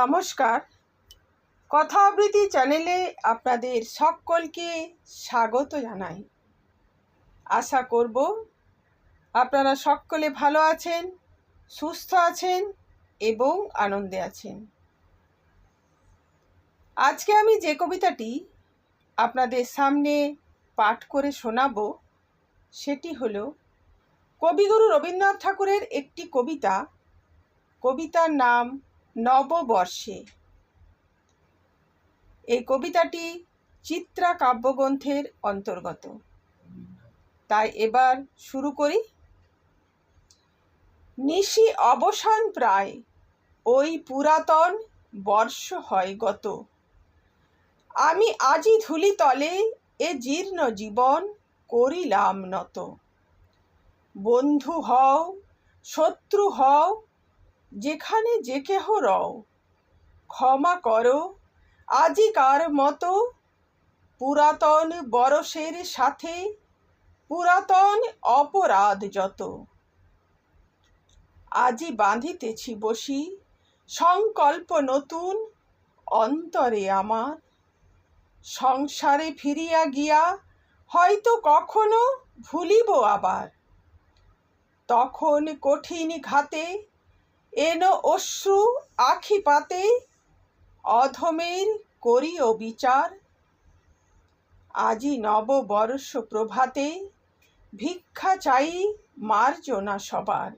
নমস্কার। কথা আবৃত্তি চ্যানেলে আপনাদের সকলকে স্বাগত জানাই। আশা করব আপনারা সকলে ভালো আছেন, সুস্থ আছেন এবং আনন্দে আছেন। আজকে আমি যে কবিতাটি আপনাদের সামনে পাঠ করে শোনাব, সেটি হল কবিগুরু রবীন্দ্রনাথ ঠাকুরের একটি কবিতা। কবিতার নাম নববর্ষে। এই কবিতাটি চিত্রা কাব্যগ্রন্থের অন্তর্গত। তাই এবার শুরু করি। নিশি অবসান প্রায় ওই পুরাতন বর্ষ হয় গত। আমি আজি ধুলি তলে এ জীর্ণ জীবন করিলাম নত। বন্ধু হও, শত্রু হও যেখানে যে কেহ রও, ক্ষমা করো। আজিকার মতো পুরাতন বরসের সাথে পুরাতন অপরাধ যত। আজি বাঁধিতেছি বসি, সংকল্প নতুন অন্তরে আমার। সংসারে ফিরিয়া গিয়া হয়তো কখনো ভুলিব আবার। তখন কঠিন ঘাতে এনো অশ্রু আখি পাতে, অধমের করিও বিচার। আজি নববর্ষ প্রভাতে, ভিক্ষা চাই মার্জনা সবার।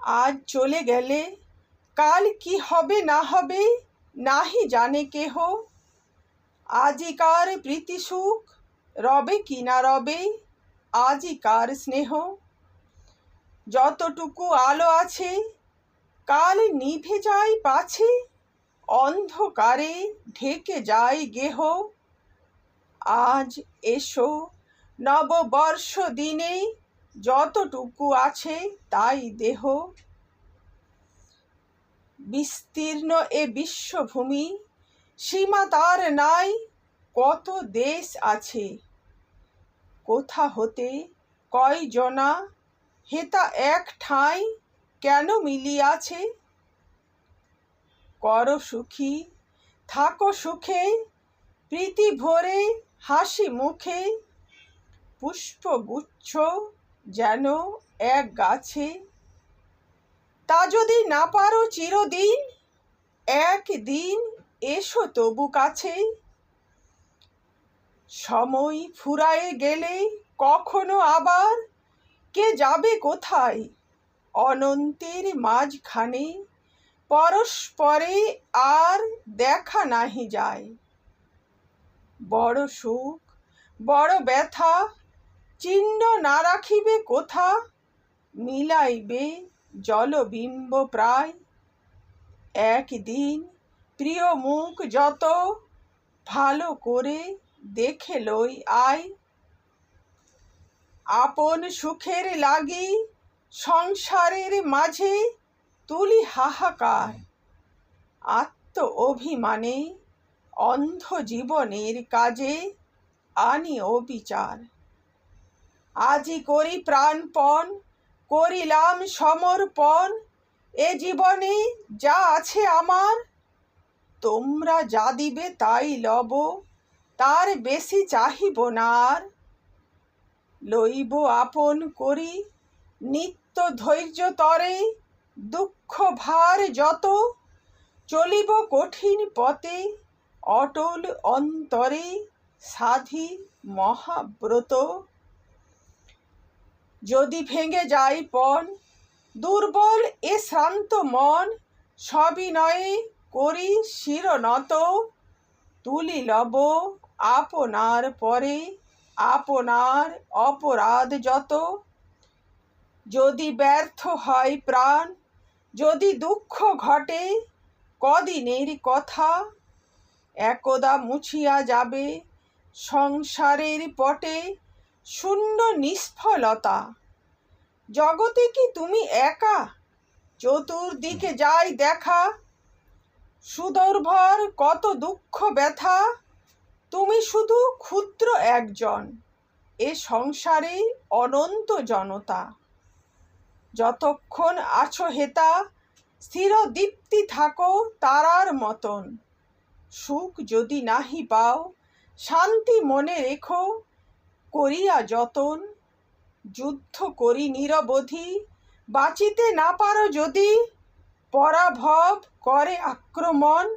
আজ চলে গেলে, কাল কি হবে না হবে নাহি জানে কেহ। আজিকার প্রীতি সুখ রবে কি না রবে, আজিকার স্নেহ। যতটুকু আলো আছে, কাল নিভে যায় পাছে, অন্ধকারে ঢেকে যায় গেহ। আজ এসো নববর্ষ দিনে যতটুকু আছে তাই দেহ। বিস্তীর্ণ এ বিশ্বভূমি, সীমা তার নাই, কত দেশ আছে? কোথা হতে কয় জনা হেতা এক ঠাঁই কেন মিলিয়াছে? কর সুখী, থাকো সুখে, প্রীতি ভরে, হাসি মুখে, পুষ্পগুচ্ছ যেন এক গাছে। তা যদি না পারো চিরদিন, একদিন এসো তবু কাছে। সময় ফুরায়ে গেলে কখনো আবার কে যাবে কোথায়? অনন্তের মাঝখানে পরস্পরে আর দেখা নাহি যায়। বড় সুখ বড় ব্যথা, চিহ্ন না রাখিবে কোথা? মিলাইবে জলবিম্ব প্রায়। একদিন প্রিয় মুখ যত ভালো করে দেখে লই আয়। আপন সুখের লাগি সংসারের মাঝে তুলি হাহাকার। আত্ম অভিমানে অন্ধ জীবনের কাজে আনি অবিচার। আজি করি প্রাণপণ, করিলাম সমর্পণ, এ জীবনে যা আছে আমার, তোমরা যা দিবে তাই লব, তার বেশি চাহিব না আর। লইব আপন করি, নিত্য ধৈর্য তরে, দুঃখ ভার যত, চলিব কঠিন পথে, অটল অন্তরে, সাধি মহাব্রত। যদি ভেঙে যায় পণ, দুর্বল এ শ্রান্ত মন সবিনয়ে করি শিরনত, তুলি লব আপনার পরে। আপনার অপরাধ যত, যদি ব্যর্থ হয় প্রাণ, যদি দুঃখ ঘটে কদিনের কথা, একদা মুছিয়া যাবে সংসারের পটে শূন্য নিষ্ফলতা। জগতে কি তুমি একা? চতুর্দিকে যাই দেখা, সুদর্ভর কত দুঃখ ব্যথা তুমি শুধু ক্ষুদ্র একজন। এ সংসারে অনন্ত জনতা। যতক্ষণ আছো হেতা, স্থির দীপ্তি থাকো তারার মতন। সুখ যদি নাহি পাও, শান্তি মনে রেখো, করিয়া যতন। যুদ্ধ করি নিরবধি, বাঁচিতে না পারো যদি, পরাভব করে আক্রমণ।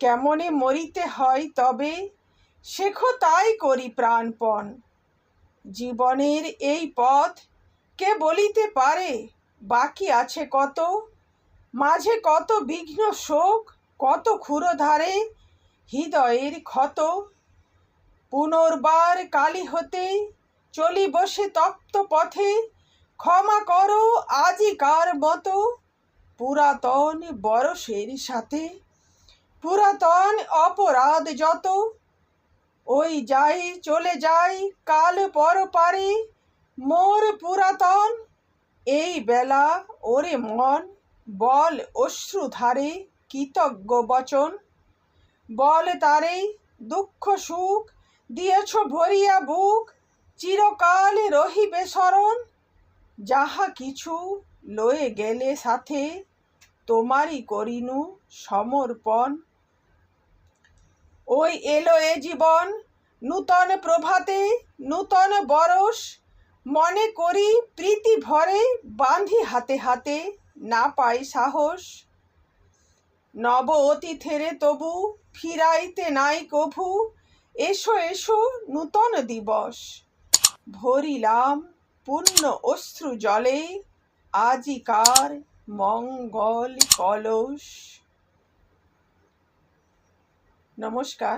কেমনে মরিতে হয় তবে শেখো তাই করি প্রাণপণ। জীবনের এই পথ কে বলিতে পারে? বাকি আছে কত? মাঝে কত বিঘ্ন শোক, কত ক্ষুরধারে হৃদয়ের ক্ষত? পুনর্বার কালী হতে চলি বসে তপ্ত পথে, ক্ষমা করো আজিকার মতো পুরাতন বরসের সাথে। পুরাতন অপরাধ যত। ওই যাই চলে যাই, কাল পর পারে। মোর পুরাতন, এই বেলা ওরে মন, বল অশ্রুধারে কৃতজ্ঞ বচন। বল তারে দুঃখ সুখ দিয়েছ ভরিয়া বুক, চিরকাল রহিবে স্মরণ। যাহা কিছু লয়ে গেলে সাথে, তোমারই করিনু সমর্পণ। ওই এলো এ জীবন, নূতন প্রভাতে, নূতন বরস, মনে করি প্রীতি ভরে বাঁধি হাতে হাতে, না পাই সাহস। নব অতিথেরে তবু ফিরাইতে নাই কভু, এসো এসো নূতন দিবস। ভরিলাম পূর্ণ অশ্রু জলে, আজিকার মঙ্গল কলস। নমস্কার।